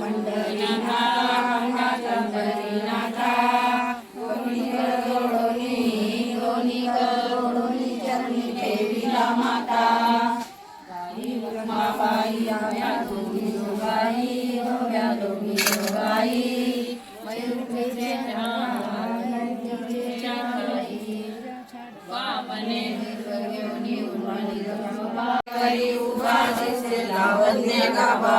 पंढरीनाथा नाथ पंढरीनाथा दोन्ही करोडोनी दोन्ही करोडोनी चरणी ठेविला माता गाई उमाबाई आम्या दोन्ही जोगाई भव्या दोन्ही जोगाई मयूरचे पापने घेऊन उभारी उभा दिसे लावण्य गाबा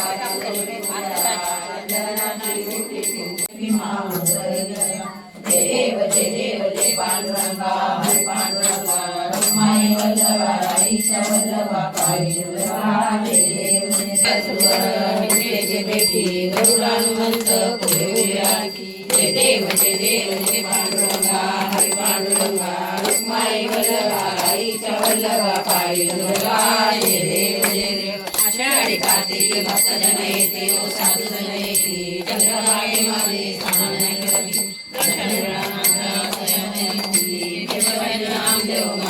पांडुरंगा रमाई वल्लभा ईशा वल्लभा पाहिजे बेटी गरुडानुमंत पुढे उड्याकी हे देव हे देव हे पांडुरंगा हरे पांडुरंगा रमाई वल्लभा ईशा वल्लभा पाहिजे देव हे देव आषाढी कार्तिक भक्त जन येते साधू जन येते चंद्रभागे माले स्थान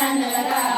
ಜನರ